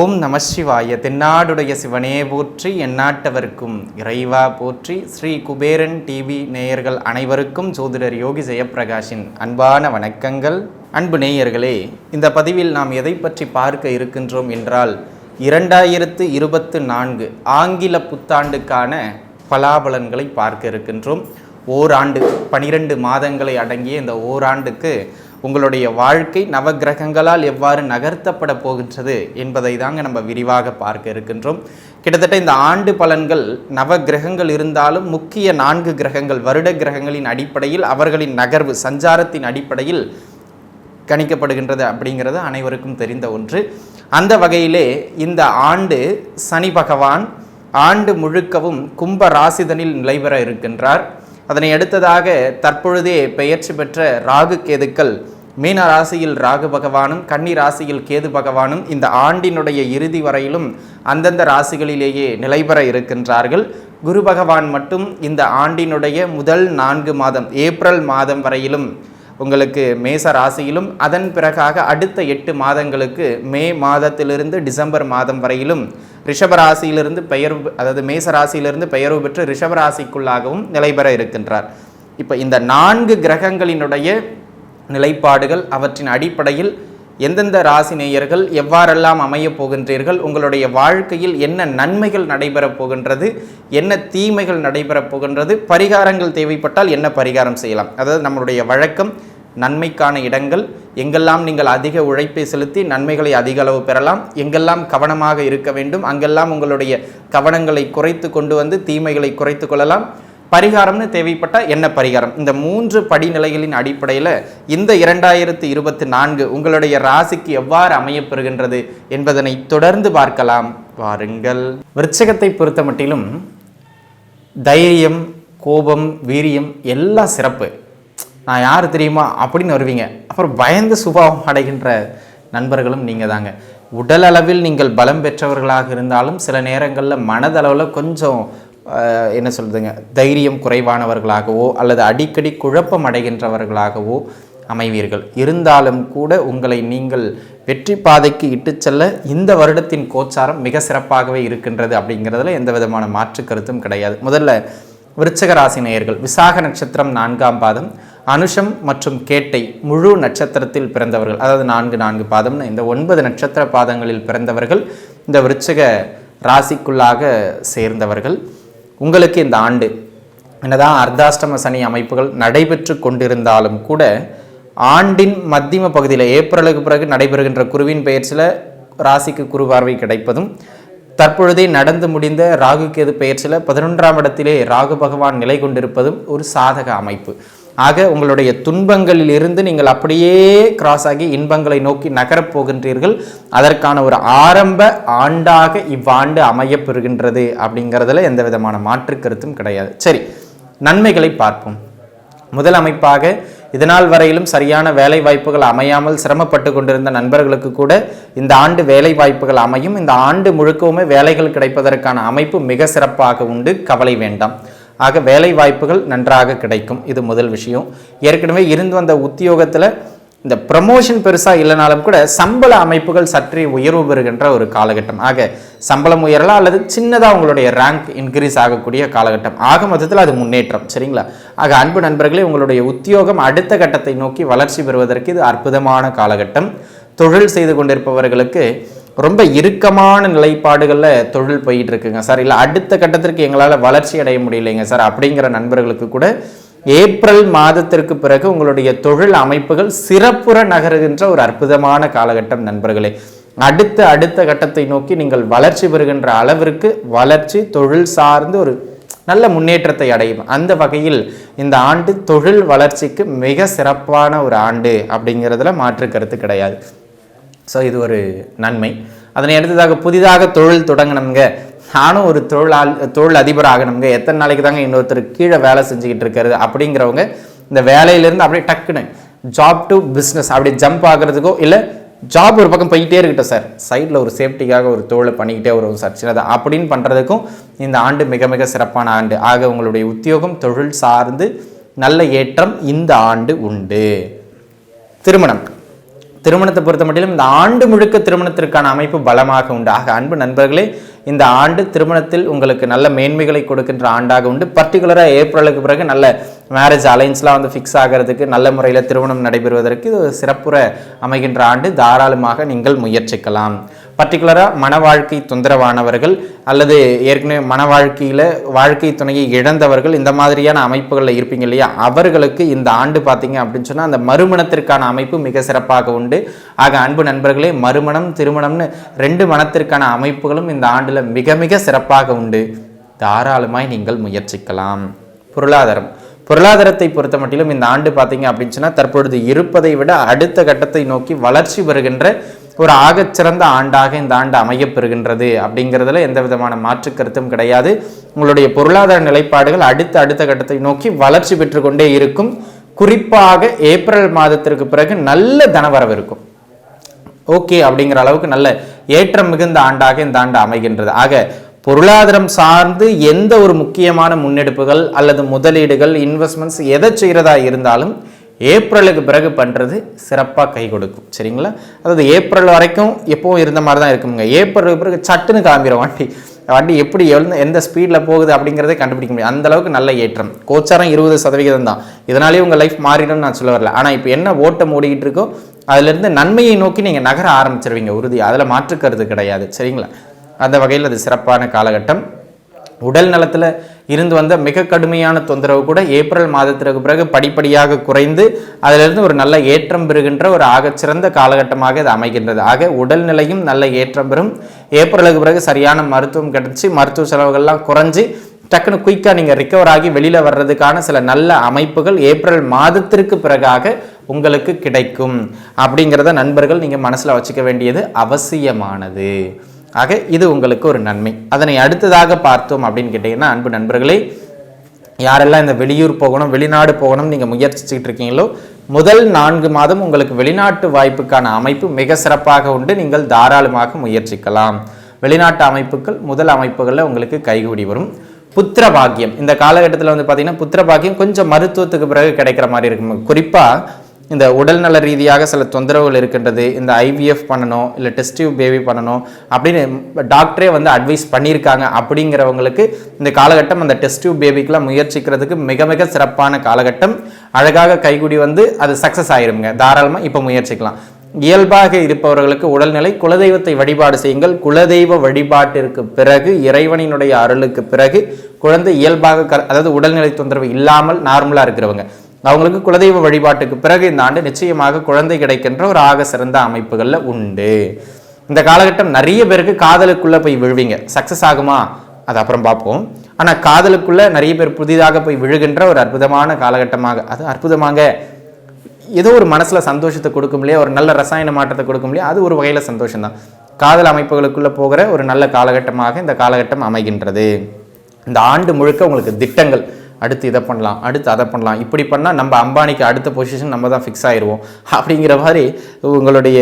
ஓம் நம சிவாய. தென்னாடுடைய சிவனே போற்றி எந்நாட்டவர்க்கும் இறைவா போற்றி ஸ்ரீ குபேரன் டிவி நேயர்கள் அனைவருக்கும் ஜோதிடர் யோகி ஜெயப்பிரகாஷின் அன்பான வணக்கங்கள். அன்பு நேயர்களே இந்த பதிவில் நாம் எதை பற்றி பார்க்க இருக்கின்றோம் என்றால் இரண்டாயிரத்து இருபத்து நான்கு ஆங்கில புத்தாண்டுக்கான பலாபலன்களை பார்க்க இருக்கின்றோம். ஓராண்டு பனிரெண்டு மாதங்களை அடங்கிய இந்த ஓராண்டுக்கு உங்களுடைய வாழ்க்கை நவகிரகங்களால் எவ்வாறு நகர்த்தப்பட போகின்றது என்பதை தாங்க நம்ம விரிவாக பார்க்க இருக்கின்றோம். கிட்டத்தட்ட இந்த ஆண்டு பலன்கள் நவகிரகங்கள் இருந்தாலும் முக்கிய நான்கு கிரகங்கள் வருட கிரகங்களின் அடிப்படையில் அவர்களின் நகர்வு சஞ்சாரத்தின் அடிப்படையில் கணிக்கப்படுகின்றது அப்படிங்கிறது அனைவருக்கும் தெரிந்த ஒன்று. அந்த வகையிலே இந்த ஆண்டு சனி பகவான் ஆண்டு முழுக்கவும் கும்ப ராசிதனில் நிலைபெற இருக்கின்றார். அதனை அடுத்ததாக தற்பொழுதே பெயர்ச்சி பெற்ற ராகு கேதுக்கள் மீன ராசியில் ராகு பகவானும் கன்னி ராசியில் கேது பகவானும் இந்த ஆண்டினுடைய இறுதி வரையிலும் அந்தந்த ராசிகளிலேயே நிலைபெற இருக்கின்றார்கள். குரு பகவான் மட்டும் இந்த ஆண்டினுடைய முதல் நான்கு மாதம் ஏப்ரல் மாதம் வரையிலும் உங்களுக்கு மேச ராசியிலும் அதன் பிறகாக அடுத்த எட்டு மாதங்களுக்கு மே மாதத்திலிருந்து டிசம்பர் மாதம் வரையிலும் ரிஷபராசியிலிருந்து பெயர் அதாவது மேச ராசியிலிருந்து பெயர்வு பெற்று ரிஷபராசிக்குள்ளாகவும் நிலைபெற இருக்கின்றார். இப்போ இந்த நான்கு கிரகங்களினுடைய நிலைப்பாடுகள் அவற்றின் அடிப்படையில் எந்தெந்த ராசி நேயர்கள் எவ்வாறெல்லாம் அமையப் போகின்றீர்கள் உங்களுடைய வாழ்க்கையில் என்ன நன்மைகள் நடைபெறப் போகின்றது என்ன தீமைகள் நடைபெறப் போகின்றது பரிகாரங்கள் தேவைப்பட்டால் என்ன பரிகாரம் செய்யலாம். அதாவது நம்மளுடைய வழக்கம் நன்மைக்கான இடங்கள் எங்கெல்லாம் நீங்கள் அதிக உழைப்பை செலுத்தி நன்மைகளை அதிக அளவு பெறலாம் எங்கெல்லாம் கவனமாக இருக்க வேண்டும் அங்கெல்லாம் உங்களுடைய கவனங்களை குறைத்து கொண்டு வந்து தீமைகளை குறைத்து கொள்ளலாம். பரிகாரம்னு தேவைப்பட்டால் என்ன பரிகாரம்? இந்த மூன்று படிநிலைகளின் அடிப்படையில் இந்த இரண்டாயிரத்து இருபத்தி நான்கு உங்களுடைய ராசிக்கு எவ்வாறு அமையப்பெறுகின்றது என்பதனை தொடர்ந்து பார்க்கலாம். வாருங்கள். விருச்சகத்தை பொறுத்த மட்டிலும் தைரியம் கோபம் வீரியம் எல்லாம் சிறப்பு. நான் யார் தெரியுமா அப்படின்னு வருவீங்க. அப்புறம் பயந்து சுபாவம் அடைகின்ற நண்பர்களும் நீங்கள் தாங்க. உடல் அளவில் நீங்கள் பலம் பெற்றவர்களாக இருந்தாலும் சில நேரங்களில் மனதளவில் கொஞ்சம் என்ன சொல்கிறதுங்க தைரியம் குறைவானவர்களாகவோ அல்லது அடிக்கடி குழப்பம் அடைகின்றவர்களாகவோ அமைவீர்கள். இருந்தாலும் கூட உங்களை நீங்கள் வெற்றி பாதைக்கு இட்டு செல்ல இந்த வருடத்தின் கோச்சாரம் மிக சிறப்பாகவே இருக்கின்றது அப்படிங்கிறதுல எந்த விதமான மாற்று கருத்தும் கிடையாது. முதல்ல விருச்சக ராசி நேயர்கள் விசாக நட்சத்திரம் நான்காம் பாதம் அனுஷம் மற்றும் கேட்டை முழு நட்சத்திரத்தில் பிறந்தவர்கள் அதாவது நான்கு நான்கு பாதம்னு இந்த ஒன்பது நட்சத்திர பாதங்களில் பிறந்தவர்கள் இந்த விருச்சக ராசிக்குள்ளாக சேர்ந்தவர்கள். உங்களுக்கு இந்த ஆண்டு என்னதான் அர்த்தாஷ்டம சனி அமைப்புகள் நடைபெற்று கொண்டிருந்தாலும் கூட ஆண்டின் மத்தியம பகுதியில் ஏப்ரலுக்கு பிறகு நடைபெறுகின்ற குருவின் பெயர்ச்சியில் ராசிக்கு குரு பார்வை கிடைப்பதும் தற்பொழுதே நடந்து முடிந்த ராகு கேது பெயர்ச்சியில் பதினொன்றாம் இடத்திலே ராகு பகவான் நிலை கொண்டிருப்பதும் ஒரு சாதக அமைப்பு. ஆக உங்களுடைய துன்பங்களில் இருந்து நீங்கள் அப்படியே கிராஸ் ஆகி இன்பங்களை நோக்கி நகரப் போகின்றீர்கள். அதற்கான ஒரு ஆரம்ப ஆண்டாக இவ்வாண்டு அமையப்பெறுகின்றது அப்படிங்கிறதுல எந்த விதமான மாற்று கருத்தும் கிடையாது. சரி நன்மைகளை பார்ப்போம். முதல் அமைப்பாக இதனால் வரையிலும் சரியான வேலை வாய்ப்புகள் அமையாமல் சிரமப்பட்டு கொண்டிருந்த நண்பர்களுக்கு கூட இந்த ஆண்டு வேலை வாய்ப்புகள் அமையும். இந்த ஆண்டு முழுக்கவுமே வேலைகள் கிடைப்பதற்கான அமைப்பு மிக சிறப்பாக உண்டு. கவலை வேண்டாம். ஆக வேலை வாய்ப்புகள் நன்றாக கிடைக்கும். இது முதல் விஷயம். ஏற்கனவே இருந்து வந்த உத்தியோகத்தில் இந்த ப்ரமோஷன் பெருசாக இல்லைனாலும் கூட சம்பள அமைப்புகள் சற்றே உயர்வு பெறுகின்ற ஒரு காலகட்டம். ஆக சம்பளம் உயரலாம் அல்லது சின்னதாக உங்களுடைய ரேங்க் இன்க்ரீஸ் ஆகக்கூடிய காலகட்டம். ஆக மொத்தத்தில் அது முன்னேற்றம். சரிங்களா? ஆக அன்பு நண்பர்களே உங்களுடைய உத்தியோகம் அடுத்த கட்டத்தை நோக்கி வளர்ச்சி பெறுவதற்கு இது அற்புதமான காலகட்டம். தொழில் செய்து கொண்டிருப்பவர்களுக்கு ரொம்ப இறுக்கமான நிலைப்பாடுகளில் தொழில் போயிட்டு இருக்குங்க சார் இல்லை அடுத்த கட்டத்திற்கு எங்களால் வளர்ச்சி அடைய முடியலைங்க சார். அப்படிங்கிற நண்பர்களுக்கு கூட ஏப்ரல் மாதத்திற்கு பிறகு உங்களுடைய தொழில் அமைப்புகள் சிறப்புற நகருகின்ற ஒரு அற்புதமான காலகட்டம் நண்பர்களே. அடுத்த அடுத்த கட்டத்தை நோக்கி நீங்கள் வளர்ச்சி பெறுகின்ற அளவிற்கு வளர்ச்சி தொழில் சார்ந்து ஒரு நல்ல முன்னேற்றத்தை அடையும். அந்த வகையில் இந்த ஆண்டு தொழில் வளர்ச்சிக்கு மிக சிறப்பான ஒரு ஆண்டு அப்படிங்கிறதுல மாற்று கருத்து கிடையாது. ஸோ இது ஒரு நன்மை. அதனை அடுத்ததாக புதிதாக தொழில் தொடங்கணுங்க நானும் ஒரு தொழிலாள் தொழில் அதிபர் ஆகணுங்க எத்தனை நாளைக்கு தாங்க இன்னொருத்தர் கீழே வேலை செஞ்சுக்கிட்டு இருக்கிறது அப்படிங்கிறவங்க இந்த வேலையிலேருந்து அப்படியே டக்குன்னு ஜாப் டு பிஸ்னஸ் அப்படி ஜம்ப் ஆகுறதுக்கோ இல்லை ஜாப் ஒரு பக்கம் போயிட்டே இருக்கட்டும் சார். சைடில் ஒரு சேஃப்டிக்காக ஒரு தொழிலை பண்ணிக்கிட்டே வரும் சார். சின்னதாக அப்படின்னு பண்ணுறதுக்கும் இந்த ஆண்டு மிக மிக சிறப்பான ஆண்டு. ஆக உங்களுடைய உத்தியோகம் தொழில் சார்ந்து நல்ல ஏற்றம் இந்த ஆண்டு உண்டு. திருமணம். திருமணத்தை பொறுத்த மட்டிலும் இந்த ஆண்டு முழுக்க திருமணத்திற்கான அமைப்பு பலமாக உண்டு ஆக அன்பு நண்பர்களே இந்த ஆண்டு திருமணத்தில் உங்களுக்கு நல்ல மேன்மைகளை கொடுக்கின்ற ஆண்டாக உண்டு. பர்டிகுலராக ஏப்ரலுக்கு பிறகு நல்ல மேரேஜ் அலைன்ஸ்லாம் வந்து ஃபிக்ஸ் ஆகிறதுக்கு நல்ல முறையில் திருமணம் நடைபெறுவதற்கு இது ஒரு சிறப்புற அமைகின்ற ஆண்டு. தாராளமாக நீங்கள் முயற்சிக்கலாம். பர்டிகுலராக மன வாழ்க்கை தொந்தரவானவர்கள் அல்லது ஏற்கனவே மன வாழ்க்கையில் வாழ்க்கை துணையை இழந்தவர்கள் இந்த மாதிரியான அமைப்புகளில் இருப்பீங்க இல்லையா? அவர்களுக்கு இந்த ஆண்டு பார்த்தீங்க அப்படின்னு சொன்னால் அந்த மறுமணத்திற்கான அமைப்பு மிக சிறப்பாக உண்டு. ஆக அன்பு நண்பர்களே மறுமணம் திருமணம்னு ரெண்டு மனத்திற்கான அமைப்புகளும் இந்த ஆண்டில் மிக மிக சிறப்பாக உண்டு. தாராளமாய் நீங்கள் முயற்சிக்கலாம். பொருளாதாரம். பொருளாதாரத்தை பொறுத்த மட்டிலும் இந்த ஆண்டு பார்த்தீங்க அப்படின்னு சொன்னால் தற்பொழுது இருப்பதை விட அடுத்த கட்டத்தை நோக்கி வளர்ச்சி பெறுகின்ற ஒரு ஆகச்சிறந்த ஆண்டாக இந்த ஆண்டு அமையப்பெறுகின்றது அப்படிங்கிறதுல எந்த விதமான மாற்று கருத்தும் கிடையாது. உங்களுடைய பொருளாதார நிலைப்பாடுகள் அடுத்த அடுத்த கட்டத்தை நோக்கி வளர்ச்சி பெற்றுக்கொண்டே இருக்கும். குறிப்பாக ஏப்ரல் மாதத்திற்கு பிறகு நல்ல தனவரவு இருக்கும். ஓகே அப்படிங்கிற அளவுக்கு நல்ல ஏற்றம் மிகுந்த ஆண்டாக இந்த ஆண்டு அமைகின்றது. ஆக பொருளாதாரம் சார்ந்து எந்த ஒரு முக்கியமான முன்னெடுப்புகள் அல்லது முதலீடுகள் இன்வெஸ்ட்மெண்ட்ஸ் எதை செய்கிறதா இருந்தாலும் ஏப்ரலுக்கு பிறகு பண்ணுறது சிறப்பாக கை கொடுக்கும். சரிங்களா? அதாவது ஏப்ரல் வரைக்கும் எப்போவும் இருந்த மாதிரி தான் இருக்குங்க ஏப்ரலுக்கு பிறகு சட்டுன்னு காமிடும் வண்டி. வண்டி எப்படி எந்த எந்த ஸ்பீடில் போகுது அப்படிங்கிறதே கண்டுபிடிக்க முடியும் அந்த அளவுக்கு நல்ல ஏற்றம். கோச்சாரம் இருபது சதவிகிதம் தான். இதனாலேயே உங்கள் லைஃப் மாறிடும்னு நான் சொல்ல வரல. ஆனால் இப்போ என்ன ஓட்டம் ஓடிக்கிட்டு இருக்கோ அதுலேருந்து நன்மையை நோக்கி நீங்கள் நகர ஆரம்பிச்சிருவீங்க. உறுதி. அதில் மாற்றுக்கிறது கிடையாது. சரிங்களா? அந்த வகையில் அது சிறப்பான காலகட்டம். உடல் நலத்தில் இருந்து வந்த மிக கடுமையான தொந்தரவு கூட ஏப்ரல் மாதத்திற்கு பிறகு படிப்படியாக குறைந்து அதிலிருந்து ஒரு நல்ல ஏற்றம் பெறுகின்ற ஒரு ஆகச்சிறந்த காலகட்டமாக இது அமைகின்றது. ஆக உடல்நிலையும் நல்ல ஏற்றம் பெறும். ஏப்ரலுக்கு பிறகு சரியான மருத்துவம் கிடைச்சி மருத்துவ செலவுகள்லாம் குறைஞ்சி டக்குன்னு குயிக்காக நீங்கள் ரிக்கவர் ஆகி வெளியில் வர்றதுக்கான சில நல்ல அமைப்புகள் ஏப்ரல் மாதத்திற்கு பிறகாக உங்களுக்கு கிடைக்கும். அப்படிங்கிறத நண்பர்கள் நீங்கள் மனசில் வச்சுக்க வேண்டியது அவசியமானது. ஆக இது உங்களுக்கு ஒரு நன்மை. அதனை அடுத்ததாக பார்த்தோம் அப்படின்னு கேட்டிங்கன்னா அன்பு நண்பர்களே யாரெல்லாம் இந்த வெளியூர் போகணும் வெளிநாடு போகணும் நீங்கள் முயற்சிச்சுக்கிட்டு இருக்கீங்களோ முதல் நான்கு மாதம் உங்களுக்கு வெளிநாட்டு வாய்ப்புக்கான அமைப்பு மிக சிறப்பாக உண்டு. நீங்கள் தாராளமாக முயற்சிக்கலாம். வெளிநாட்டு அமைப்புகள் முதல் அமைப்புகளில் உங்களுக்கு கைகூடி வரும். புத்திர பாக்கியம். இந்த காலகட்டத்தில் வந்து பார்த்திங்கன்னா புத்திர பாக்கியம் கொஞ்சம் மருத்துவத்துக்கு பிறகு கிடைக்கிற மாதிரி இருக்கும். குறிப்பாக இந்த உடல்நல ரீதியாக சில தொந்தரவுகள் இருக்கின்றது இந்த ஐவிஎஃப் பண்ணணும் இல்லை டெஸ்ட் டியூப் பேபி பண்ணணும் அப்படின்னு டாக்டரே வந்து அட்வைஸ் பண்ணியிருக்காங்க. அப்படிங்கிறவங்களுக்கு இந்த காலகட்டம் அந்த டெஸ்ட் டியூப் பேபிக்கெலாம் முயற்சிக்கிறதுக்கு மிக மிக சிறப்பான காலகட்டம். அழகாக கைகுடி வந்து அது சக்ஸஸ் ஆயிருங்க தாராளமாக இப்போ முயற்சிக்கலாம். இயல்பாக இருப்பவர்களுக்கு உடல்நிலை குலதெய்வத்தை வழிபாடு செய்யுங்கள். குலதெய்வ வழிபாட்டிற்கு பிறகு இறைவனினுடைய அருளுக்கு பிறகு குழந்தை இயல்பாக க அதாவது உடல்நிலை தொந்தரவு இல்லாமல் நார்மலாக இருக்கிறவங்க. அவங்களுக்கு குலதெய்வ வழிபாட்டுக்கு பிறகு இந்த ஆண்டு நிச்சயமாக குழந்தை கிடைக்கின்ற ஒரு ஆக சிறந்த அமைப்புகளில் உண்டு. இந்த காலகட்டம் நிறைய பேருக்கு காதலுக்குள்ளே போய் விழுவீங்க. சக்ஸஸ் ஆகுமா? அது அப்புறம் பார்ப்போம். ஆனால் காதலுக்குள்ளே நிறைய பேர் புதிதாக போய் விழுகின்ற ஒரு அற்புதமான காலகட்டமாக அது அற்புதமாக ஏதோ ஒரு மனசில் சந்தோஷத்தை கொடுக்கும் இல்லையா? ஒரு நல்ல ரசாயன மாற்றத்தை கொடுக்கும் இல்லையா? அது ஒரு வகையில் சந்தோஷம்தான். காதல் அமைப்புகளுக்குள்ளே போகிற ஒரு நல்ல காலகட்டமாக இந்த காலகட்டம் அமைகின்றது. இந்த ஆண்டு முழுக்க உங்களுக்கு திட்டங்கள் அடுத்து இதை பண்ணலாம் அடுத்து அதை பண்ணலாம். இப்படி பண்ணால் நம்ம அம்பானிக்கு அடுத்த பொசிஷன் நம்ம தான் ஃபிக்ஸ் ஆயிடுவோம் அப்படிங்கிற மாதிரி உங்களுடைய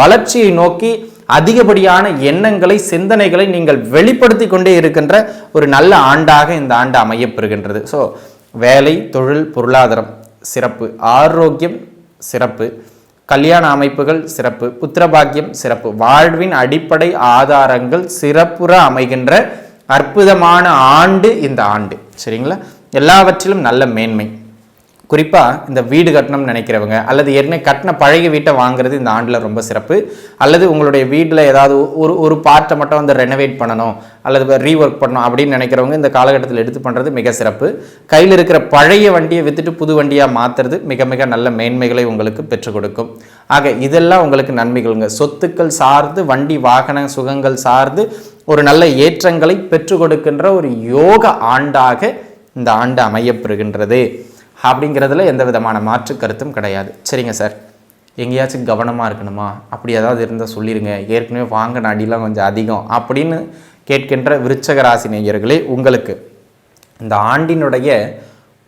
வளர்ச்சியை நோக்கி அதிகப்படியான எண்ணங்களை சிந்தனைகளை நீங்கள் வெளிப்படுத்தி கொண்டே இருக்கின்ற ஒரு நல்ல ஆண்டாக இந்த ஆண்டு அமையப்பெறுகின்றது. ஸோ வேலை தொழில் பொருளாதாரம் சிறப்பு. ஆரோக்கியம் சிறப்பு. கல்யாண அமைப்புகள் சிறப்பு. புத்திரபாக்கியம் சிறப்பு. வாழ்வின் அடிப்படை ஆதாரங்கள் சிறப்புற அமைகின்ற அற்புதமான ஆண்டு இந்த ஆண்டு. சரிங்களா? எல்லாவற்றிலும் நல்ல மேன்மை. குறிப்பாக இந்த வீடு கட்டணும்னு நினைக்கிறவங்க அல்லது ஏற்கனவே கட்டின பழைய வீட்டை வாங்குறது இந்த ஆண்டில் ரொம்ப சிறப்பு. அல்லது உங்களுடைய வீட்டில் ஏதாவது ஒரு ஒரு பார்ட்டை மட்டும் வந்து ரெனோவேட் பண்ணணும் அல்லது ரீஒர்க் பண்ணணும் அப்படின்னு நினைக்கிறவங்க இந்த காலகட்டத்தில் எடுத்து பண்ணுறது மிக சிறப்பு. கையில் இருக்கிற பழைய வண்டியை விற்றுட்டு புது வண்டியாக மாற்றுறது மிக மிக நல்ல மேன்மைகளை உங்களுக்கு பெற்றுக் கொடுக்கும். ஆக இதெல்லாம் உங்களுக்கு நன்மைகள்ங்க சொத்துக்கள் சார்ந்து வண்டி வாகன சுகங்கள் சார்ந்து ஒரு நல்ல ஏற்றங்களை பெற்றுக் கொடுக்கின்ற ஒரு யோக ஆண்டாக இந்த ஆண்டு அமையப்பெறுகின்றது. அப்படிங்கிறதுல எந்த விதமான மாற்று கருத்தும் கிடையாது. சரிங்க சார். எங்கேயாச்சும் கவனமாக இருக்கணுமா? அப்படி ஏதாவது இருந்தால் சொல்லிடுங்க ஏற்கனவே வாங்கின அடிலாம் கொஞ்சம் அதிகம் அப்படின்னு கேட்கின்ற விருச்சக ராசி நேயர்களே உங்களுக்கு இந்த ஆண்டினுடைய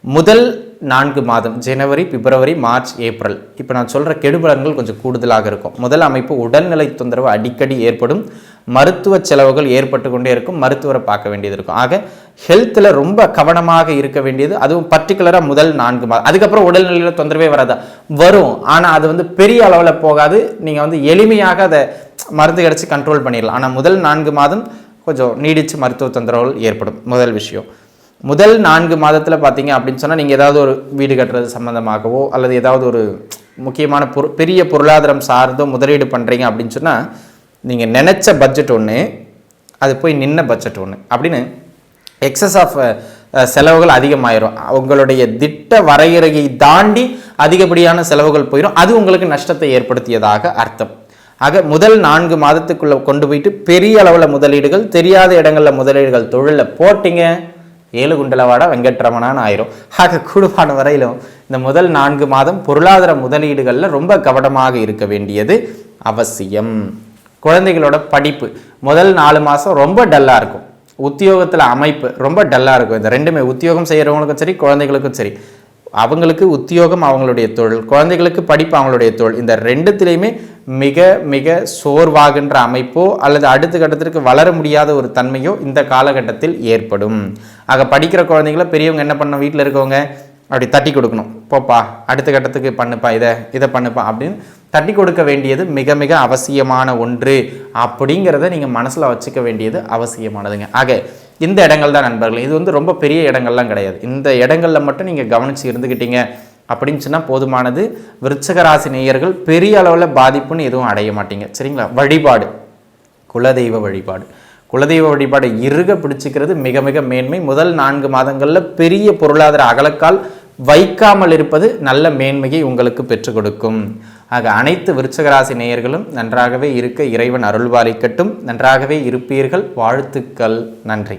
முதல் நான்கு மாதம் ஜனவரி பிப்ரவரி மார்ச் ஏப்ரல். இப்போ நான் சொல்கிற கெடுபலன்கள் கொஞ்சம் கூடுதலாக இருக்கும். முதல் அமைப்பு உடல்நிலை தொந்தரவு அடிக்கடி ஏற்படும். மருத்துவ செலவுகள் ஏற்பட்டு கொண்டே இருக்கும். மருத்துவரை பார்க்க வேண்டியது இருக்கும். ஆக ஹெல்த்தில் ரொம்ப கவனமாக இருக்க வேண்டியது அதுவும் பர்டிகுலராக முதல் நான்கு மாதம் அதுக்கப்புறம் உடல்நிலையில் தொந்தரவே வராதா? வரும். ஆனால் அது வந்து பெரிய அளவில் போகாது. நீங்கள் வந்து எளிமையாக அதை மருந்து கிடச்சி கண்ட்ரோல் பண்ணிடலாம். ஆனால் முதல் நான்கு மாதம் கொஞ்சம் நீடிச்சு மருத்துவ தொந்தரவுகள் ஏற்படும். முதல் விஷயம். முதல் நான்கு மாதத்தில் பார்த்தீங்க அப்படின்னு சொன்னால் நீங்கள் ஏதாவது ஒரு வீடு கட்டுறது சம்மந்தமாகவோ அல்லது ஏதாவது ஒரு முக்கியமான பொரு பெரிய பொருளாதாரம் சார்ந்தோ முதலீடு பண்ணுறீங்க அப்படின்னு சொன்னால் நீங்கள் நினச்ச பட்ஜெட் ஒன்று அது போய் நின்ன பட்ஜெட் ஒன்று அப்படின்னு எக்ஸஸ் ஆஃப் செலவுகள் அதிகமாயிரும். உங்களுடைய திட்ட வரையறையை தாண்டி அதிகப்படியான செலவுகள் போயிடும் அது உங்களுக்கு நஷ்டத்தை ஏற்படுத்தியதாக அர்த்தம். ஆக முதல் நான்கு மாதத்துக்குள்ளே கொண்டு போயிட்டு பெரிய அளவில் முதலீடுகள் தெரியாத இடங்களில் முதலீடுகள் தொழிலில் போட்டிங்க. ஏழு குண்டலவாடா வெங்கட்ரமணான்னு ஆயிரும். ஆக கூடுமான வரையிலும் இந்த முதல் நான்கு மாதம் பொருளாதார முதலீடுகளில் ரொம்ப கவனமாக இருக்க வேண்டியது அவசியம். குழந்தைகளோட படிப்பு முதல் நாலு மாதம் ரொம்ப டல்லாக இருக்கும். உத்தியோகத்தில் அமைப்பு ரொம்ப டல்லாக இருக்கும். இந்த ரெண்டுமே உத்தியோகம் செய்கிறவங்களுக்கும் சரி குழந்தைகளுக்கும் சரி. அவங்களுக்கு உத்தியோகம் அவங்களுடைய தொழில் குழந்தைகளுக்கு படிப்பு அவங்களுடைய தொழில். இந்த ரெண்டுத்திலையுமே மிக மிக சோர்வாகின்ற அமைப்போ அல்லது அடுத்த கட்டத்திற்கு வளர முடியாத ஒரு தன்மையோ இந்த காலகட்டத்தில் ஏற்படும். ஆக படிக்கிற குழந்தைங்கள பெரியவங்க என்ன பண்ண வீட்டில் இருக்கவங்க அப்படி தட்டி கொடுக்கணும். போப்பா அடுத்த கட்டத்துக்கு பண்ணுப்பா இதை இதை பண்ணுப்பா அப்படின்னு தட்டி கொடுக்க வேண்டியது மிக மிக அவசியமான ஒன்று. அப்படிங்கிறத நீங்கள் மனசில் வச்சுக்க வேண்டியது அவசியமானதுங்க. ஆக இந்த இடங்கள் தான் நண்பர்கள். இது வந்து ரொம்ப பெரிய இடங்கள்லாம் கிடையாது. இந்த இடங்களில் மட்டும் நீங்கள் கவனித்து இருந்துக்கிட்டீங்க அப்படின்னு சொன்னால் போதுமானது. விருச்சகராசி நேயர்கள் பெரிய அளவில் பாதிப்புன்னு எதுவும் அடைய மாட்டீங்க. சரிங்களா? வழிபாடு. குலதெய்வ வழிபாடு. குலதெய்வ வழிபாடை இறுக பிடிச்சிக்கிறது மிக மிக மேன்மை. முதல் நான்கு மாதங்களில் பெரிய பொருளாதார அகலக்கால் வைக்காமல் இருப்பது நல்ல மேன்மையை உங்களுக்கு பெற்றுக் கொடுக்கும். ஆக அனைத்து விருச்சகராசி நேயர்களும் நன்றாகவே இருக்க இறைவன் அருள்வாளிக்கட்டும் நன்றாகவே இருப்பீர்கள். வாழ்த்துக்கள். நன்றி.